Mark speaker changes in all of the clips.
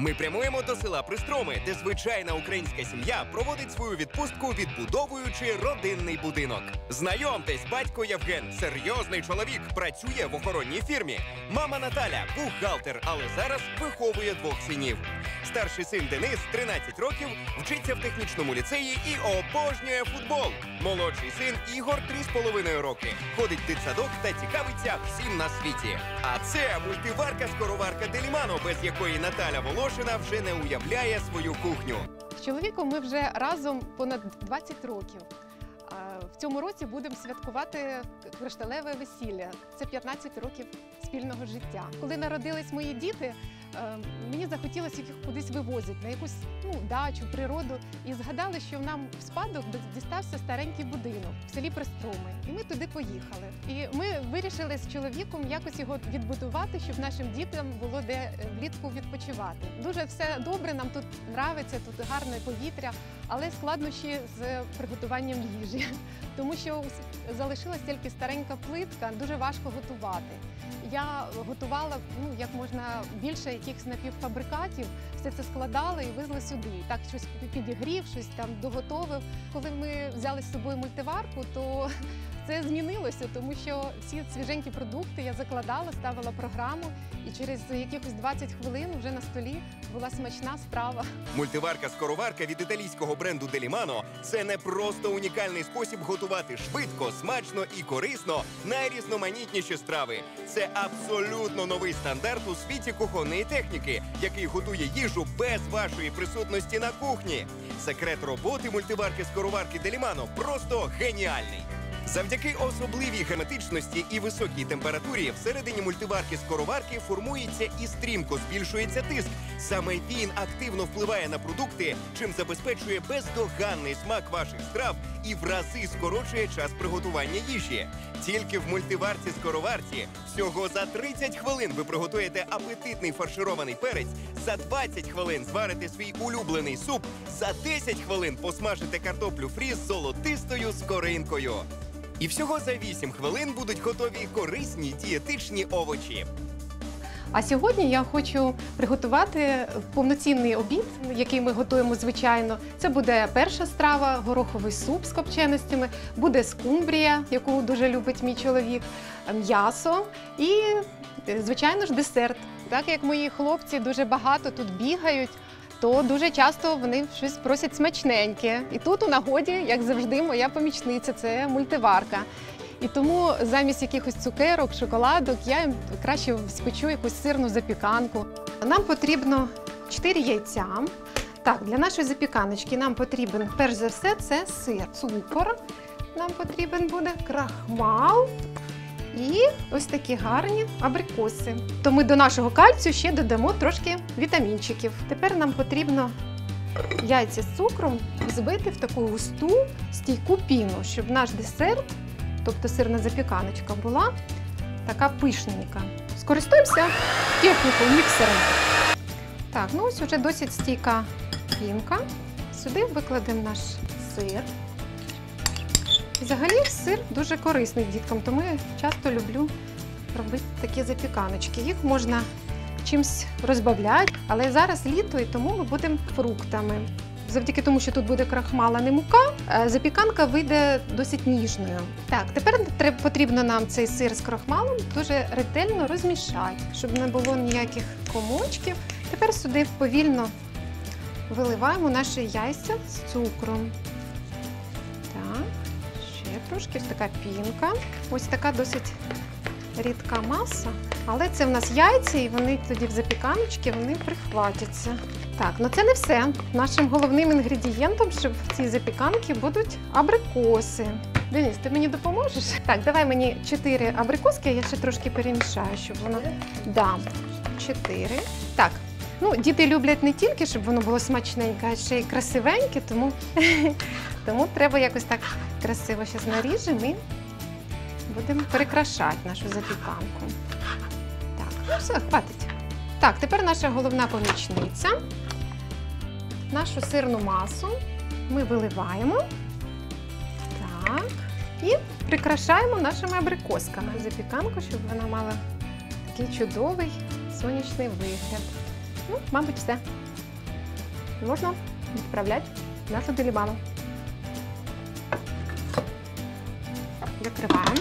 Speaker 1: Ми прямуємо до села Пристроми, де звичайна українська сім'я проводить свою відпустку, відбудовуючи родинний будинок. Знайомтесь, батько Євген, серйозний чоловік, працює в охоронній фірмі. Мама Наталя, бухгалтер, але зараз виховує двох синів. Старший син Денис, 13 років, вчиться в технічному ліцеї і обожнює футбол. Молодший син Ігор 3,5 роки. Ходить в дитсадок та цікавиться всім на світі. А це мультиварка-скороварка Делімано, без якої Наталя Волошина вже не уявляє свою кухню.
Speaker 2: З чоловіком ми вже разом понад 20 років. В цьому році будемо святкувати кришталеве весілля. Це 15 років спільного життя. Коли народились мої діти, мені захотілося їх кудись вивозити на якусь ну, дачу, природу. І згадали, що нам в спадок дістався старенький будинок в селі Пристроми. І ми туди поїхали. І ми вирішили з чоловіком якось його відбудувати, щоб нашим дітям було де е, влітку відпочивати. Дуже все добре, нам тут нравиться, тут гарне повітря, але складнощі з приготуванням їжі, тому що залишилась тільки старенька плитка, дуже важко готувати. Я готувала ну як можна більше якихось напівфабрикатів, все це складала і везла сюди. Так щось підігрів, щось там доготовив. Коли ми взяли з собою мультиварку, то це змінилося, тому що всі свіженькі продукти я закладала, ставила програму, і через якихось 20 хвилин вже на столі була смачна страва.
Speaker 1: Мультиварка-скороварка від італійського бренду Делімано це не просто унікальний спосіб готувати швидко, смачно і корисно найрізноманітніші страви. Це абсолютно новий стандарт у світі кухонної техніки, який готує їжу без вашої присутності на кухні. Секрет роботи мультиварки-скороварки Делімано просто геніальний. Завдяки особливій герметичності і високій температурі всередині мультиварки-скороварки формується і стрімко збільшується тиск. Саме він активно впливає на продукти, чим забезпечує бездоганний смак ваших страв і в рази скорочує час приготування їжі. Тільки в мультиварці-скороварці всього за 30 хвилин ви приготуєте апетитний фарширований перець, за 20 хвилин зварите свій улюблений суп, за 10 хвилин посмажите картоплю фрі з золотистою скоринкою. І всього за 8 хвилин будуть готові корисні дієтичні овочі.
Speaker 2: А сьогодні я хочу приготувати повноцінний обід, який ми готуємо звичайно. Це буде перша страва, гороховий суп з копченостями, буде скумбрія, яку дуже любить мій чоловік, м'ясо і, е, звичайно ж, десерт. Так як мої хлопці дуже багато тут бігають. То дуже часто вони щось просять смачненьке. І тут у нагоді, як завжди, моя помічниця це мультиварка. І тому замість якихось цукерок, шоколадок я краще спечу якусь сирну запіканку. Нам потрібно 4 яйця. Так, для нашої запіканочки нам потрібен перш за все це сир, цукор. Нам потрібен буде крахмал і ось такі гарні абрикоси. То ми до нашого кальцію ще додамо трошки вітамінчиків. Тепер нам потрібно яйця з цукром збити в таку густу стійку піну, щоб наш десерт тобто сирна запіканочка була така пишненька. Скористуємося технікою міксером. Так, ну ось вже досить стійка пінка. Сюди викладемо наш сир. Взагалі сир дуже корисний діткам, тому я часто люблю робити такі запіканочки. Їх можна чимось розбавляти, але зараз літо і тому ми будемо фруктами. Завдяки тому, що тут буде крахмал, не мука, е, запіканка вийде досить ніжною. Так, тепер потрібно нам цей сир з крахмалом дуже ретельно розмішати, щоб не було ніяких комочків. Тепер сюди повільно виливаємо наші яйця з цукром. Трошки така пінка. Ось така досить рідка маса. Але це в нас яйця, і вони тоді в запіканочці вони прихватяться. Так, ну це не все. Нашим головним інгредієнтом, щоб в цій запіканці будуть абрикоси. Денис, ти мені допоможеш? Так, давай мені 4 абрикоски, я ще трошки перемішаю, щоб воно. Да, 4. Так. Ну, діти люблять не тільки, щоб воно було смачненьке, а ще й красивеньке, тому, тому треба якось так красиво зараз наріжемо і будемо перекрашати нашу запіканку. Так, ну все, хватить. Так, тепер наша головна помічниця. Нашу сирну масу ми виливаємо. Так. І прикрашаємо нашими абрикосками запіканку, щоб вона мала такий чудовий сонячний вигляд. Ну, мабуть, все. Можна відправляти нашу делібану. Закриваємо.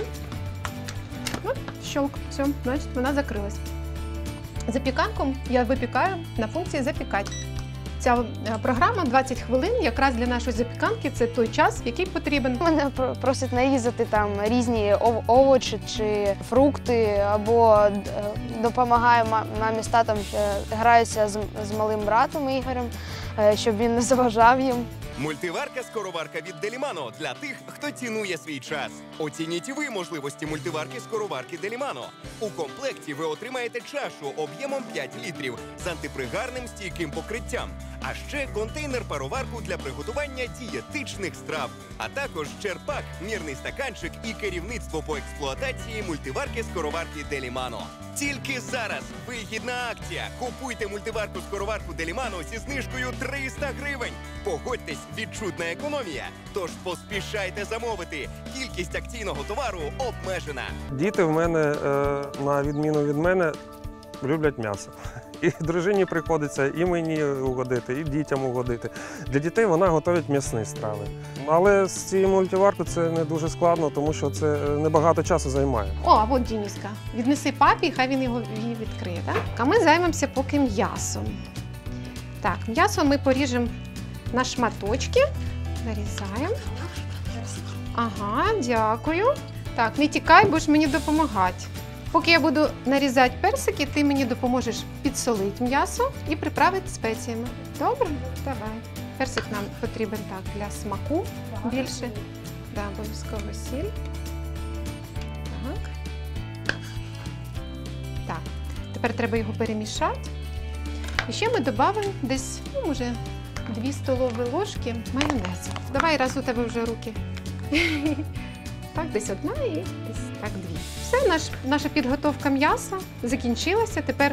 Speaker 2: Ну, щелк. Все, значить, вона закрилась. Запіканку я випікаю на функції запікати. Ця е, програма 20 хвилин якраз для нашої запіканки це той час, який потрібен.
Speaker 3: Мене просять нарізати там різні овочі чи фрукти, або е, допомагаю ма- мамі з татом, е, граюся з, малим братом Ігорем, щоб він не заважав їм.
Speaker 1: Мультиварка скороварка від Делімано для тих, хто цінує свій час. Оцініть ви можливості мультиварки скороварки Делімано. У комплекті ви отримаєте чашу об'ємом 5 літрів з антипригарним стійким покриттям, а ще контейнер пароварку для приготування дієтичних страв, а також черпак, мірний стаканчик і керівництво по експлуатації мультиварки скороварки Делімано. Тільки зараз вигідна акція. Купуйте мультиварку скороварку Делімано зі знижкою 300 гривень. Погодьтесь, відчутна економія. Тож поспішайте замовити. Кількість акційного товару обмежена.
Speaker 4: Діти в мене, е, на відміну від мене, люблять м'ясо. І дружині приходиться і мені угодити, і дітям угодити. Для дітей вона готовить м'ясні страви. Але з цією мультиваркою це не дуже складно, тому що це е, небагато часу займає.
Speaker 2: О, а от Дініска. Віднеси папі, хай він його її відкриє. Так? А ми займемося поки м'ясом. Так, м'ясо ми поріжемо на шматочки. Нарізаємо. Ага, дякую. Так, не тікай, будеш мені допомагати. Поки я буду нарізати персики, ти мені допоможеш підсолити м'ясо і приправити спеціями. Добре? Давай. Персик нам потрібен так для смаку більше. Да, обов'язково сіль. Так. Так. Тепер треба його перемішати. І ще ми додамо десь, ну, може, 2 столові ложки майонезу. Давай раз у тебе вже руки. Так, десь одна і десь так дві. Все, наш, наша підготовка м'яса закінчилася. Тепер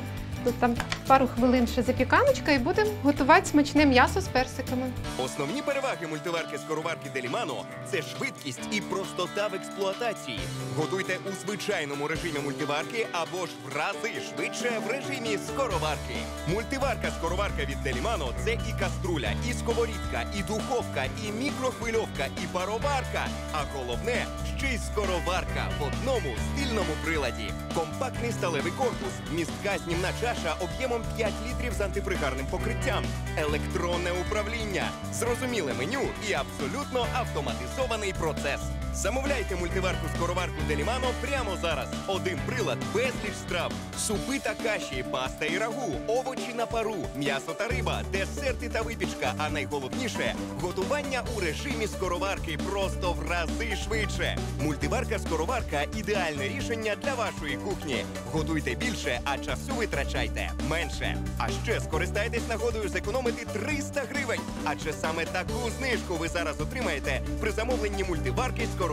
Speaker 2: там пару хвилин ще запіканочка і будемо готувати смачне м'ясо з персиками.
Speaker 1: Основні переваги мультиварки скороварки Делімано це швидкість і простота в експлуатації. Готуйте у звичайному режимі мультиварки або ж в рази швидше в режимі скороварки. Мультиварка скороварка від Делімано це і каструля, і сковорідка, і духовка, і мікрохвильовка, і пароварка. А головне ще й скороварка в одному стильному приладі. Компактний сталевий корпус, містка знімна чаша об'ємом 5 літрів з антипригарним покриттям, електронне управління, зрозуміле меню і абсолютно автоматизований процес. Замовляйте мультиварку скороварку Делімано прямо зараз. Один прилад, безліч страв, супи та каші, паста і рагу, овочі на пару, м'ясо та риба, десерти та випічка. А найголовніше готування у режимі скороварки просто в рази швидше. Мультиварка скороварка ідеальне рішення для вашої кухні. Готуйте більше, а часу витрачайте менше. А ще скористайтесь нагодою зекономити 300 гривень. Адже саме таку знижку ви зараз отримаєте при замовленні мультиварки скороварки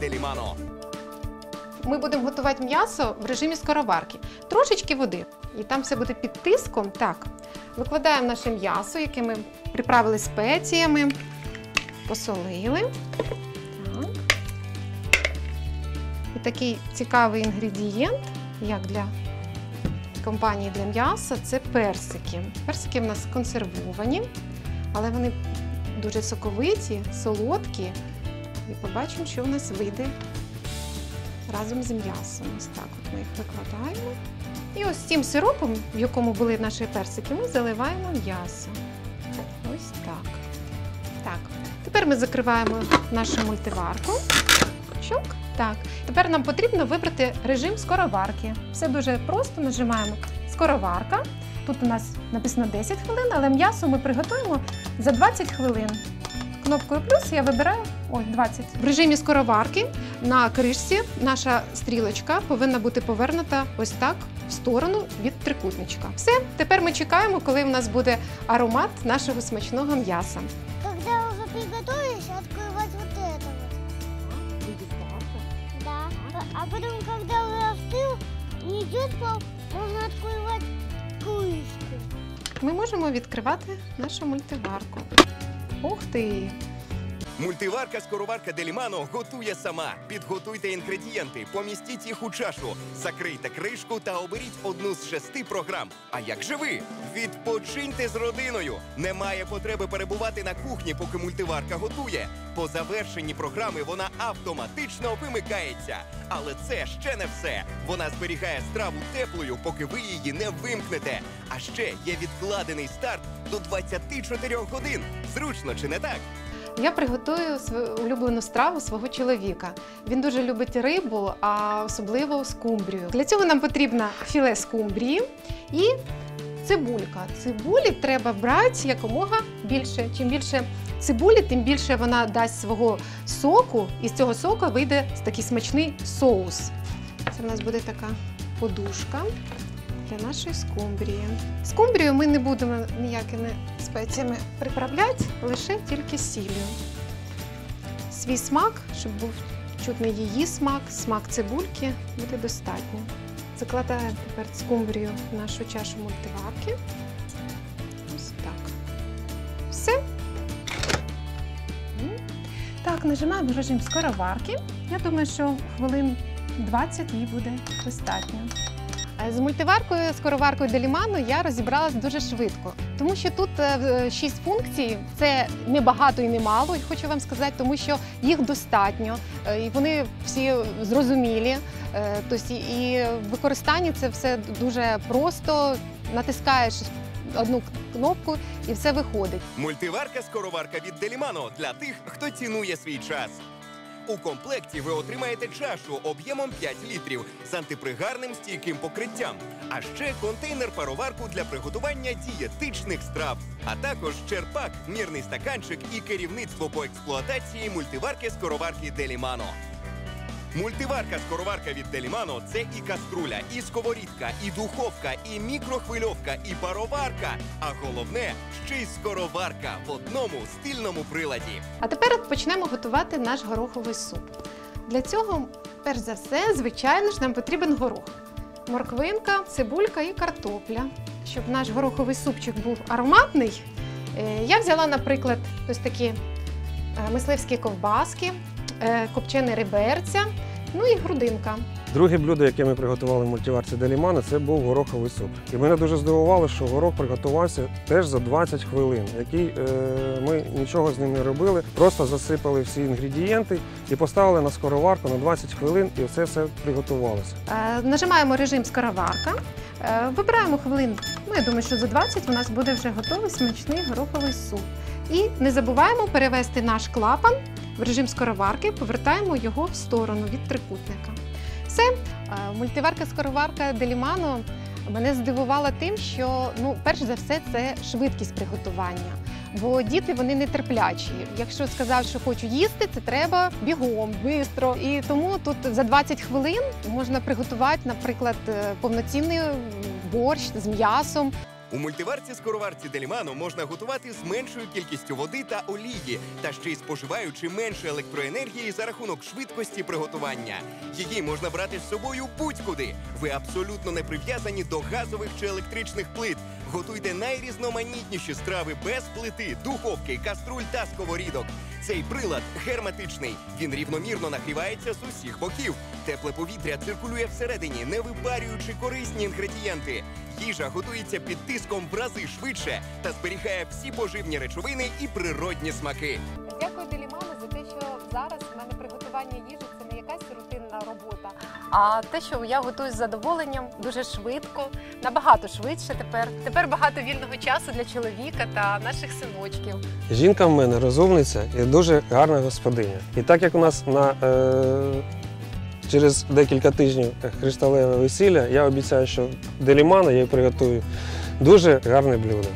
Speaker 1: Делімано.
Speaker 2: Ми будемо готувати м'ясо в режимі скороварки. Трошечки води. І там все буде під тиском. Так. Викладаємо наше м'ясо, яке ми приправили спеціями, посолили. Так. І такий цікавий інгредієнт, як для компанії для м'яса, це персики. Персики в нас консервовані, але вони дуже соковиті, солодкі. І побачимо, що в нас вийде разом з м'ясом. Ось так от ми їх викладаємо. І ось цим сиропом, в якому були наші персики, ми заливаємо м'ясо. Ось так. Так. Тепер ми закриваємо нашу мультиварку. Чок. Так. Тепер нам потрібно вибрати режим скороварки. Все дуже просто. Нажимаємо скороварка. Тут у нас написано 10 хвилин, але м'ясо ми приготуємо за 20 хвилин. Кнопкою плюс я вибираю ой, 20. В режимі скороварки на кришці наша стрілочка повинна бути повернута ось так в сторону від трикутничка. Все, тепер ми чекаємо, коли в нас буде аромат нашого смачного м'яса.
Speaker 5: Когда уже приготовишь, открывать вот это вот. Да. А потом, когда уже остыл, не идет пол, можно открывать крышку.
Speaker 2: Ми можемо відкривати нашу мультиварку. Ух ти!
Speaker 1: Мультиварка скороварка Делімано готує сама. Підготуйте інгредієнти, помістіть їх у чашу, закрийте кришку та оберіть одну з шести програм. А як же ви? Відпочиньте з родиною. Немає потреби перебувати на кухні, поки мультиварка готує. По завершенні програми вона автоматично вимикається. Але це ще не все. Вона зберігає страву теплою, поки ви її не вимкнете. А ще є відкладений старт до 24 годин. Зручно чи не так?
Speaker 2: Я приготую свою улюблену страву свого чоловіка. Він дуже любить рибу, а особливо скумбрію. Для цього нам потрібно філе скумбрії і цибулька. Цибулі треба брати якомога більше. Чим більше цибулі, тим більше вона дасть свого соку, і з цього соку вийде такий смачний соус. Це в нас буде така подушка для нашої скумбрії. Скумбрію ми не будемо ніякими спеціями приправляти, лише тільки сіллю. Свій смак, щоб був чутний її смак, смак цибульки, буде достатньо. Закладаємо тепер скумбрію в нашу чашу мультиварки. Ось так. Все. Так, нажимаємо режим скороварки. Я думаю, що хвилин 20 їй буде достатньо. Е, З мультиваркою, скороваркою Деліману я розібралась дуже швидко, тому що тут е, шість функцій це не багато і не мало, хочу вам сказати, тому що їх достатньо, е, і вони всі зрозумілі. Е, Тобто і в використанні це все дуже просто. Натискаєш одну кнопку і все виходить.
Speaker 1: Мультиварка скороварка від Делімано для тих, хто цінує свій час. У комплекті ви отримаєте чашу об'ємом 5 літрів з антипригарним стійким покриттям, а ще контейнер-пароварку для приготування дієтичних страв, а також черпак, мірний стаканчик і керівництво по експлуатації мультиварки скороварки Делімано. Мультиварка скороварка від Делімано це і каструля, і сковорідка, і духовка, і мікрохвильовка, і пароварка. А головне ще й скороварка в одному стильному приладі.
Speaker 2: А тепер почнемо готувати наш гороховий суп. Для цього, перш за все, звичайно ж, нам потрібен горох. Морквинка, цибулька і картопля. Щоб наш гороховий супчик був ароматний, е, я взяла, наприклад, ось такі е, мисливські ковбаски, копчене реберця, ну і грудинка.
Speaker 4: Друге блюдо, яке ми приготували в мультиварці Делімана, це був гороховий суп. І мене дуже здивувало, що горох приготувався теж за 20 хвилин, який е, ми нічого з ним не робили, просто засипали всі інгредієнти і поставили на скороварку на 20 хвилин, і це все приготувалося.
Speaker 2: Е, Нажимаємо режим скороварка, е, вибираємо хвилин. Ну, я думаю, що за 20 у нас буде вже готовий смачний гороховий суп. І не забуваємо перевести наш клапан в режим скороварки, повертаємо його в сторону від трикутника. Все, Е, мультиварка-скороварка Делімано мене здивувала тим, що ну, перш за все це швидкість приготування. Бо діти вони нетерплячі. Якщо сказав, що хочу їсти, це треба бігом, швидко. І тому тут за 20 хвилин можна приготувати, наприклад, е, повноцінний борщ з м'ясом.
Speaker 1: У мультиварці скороварці Делімано можна готувати з меншою кількістю води та олії, та ще й споживаючи менше електроенергії за рахунок швидкості приготування. Її можна брати з собою будь-куди. Ви абсолютно не прив'язані до газових чи електричних плит. Готуйте найрізноманітніші страви без плити, духовки, каструль та сковорідок. Цей прилад герметичний. Він рівномірно нагрівається з усіх боків. Тепле повітря циркулює всередині, не випарюючи корисні інгредієнти. Їжа готується під тиском в рази швидше та зберігає всі поживні речовини і природні смаки.
Speaker 2: Дякую Деліману за те, що зараз в мене приготування їжі це не якась рутинна робота, а те, що я готую з задоволенням дуже швидко, набагато швидше тепер. Тепер багато вільного часу для чоловіка та наших синочків.
Speaker 4: Жінка в мене розумниця і дуже гарна господиня. І так як у нас на е, через декілька тижнів кришталеве весілля, я обіцяю, що Делімана я приготую дуже гарне блюдо.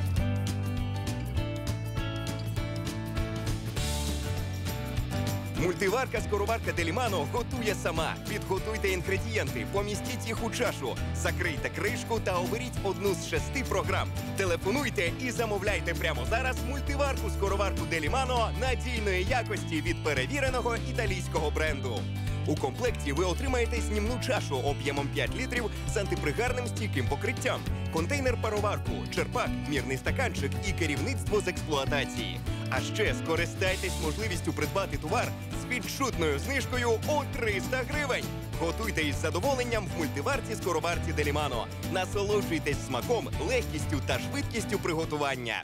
Speaker 1: Скороварка Делімано готує сама. Підготуйте інгредієнти, помістіть їх у чашу, закрийте кришку та оберіть одну з шести програм. Телефонуйте і замовляйте прямо зараз мультиварку скороварку Делімано надійної якості від перевіреного італійського бренду. У комплекті ви отримаєте знімну чашу об'ємом 5 літрів з антипригарним стійким покриттям, контейнер-пароварку, черпак, мірний стаканчик і керівництво з експлуатації. А ще скористайтесь можливістю придбати товар з відчутною знижкою у 300 гривень. Готуйте із задоволенням в мультиварці скороварці Делімано. Насолоджуйтесь смаком, легкістю та швидкістю приготування.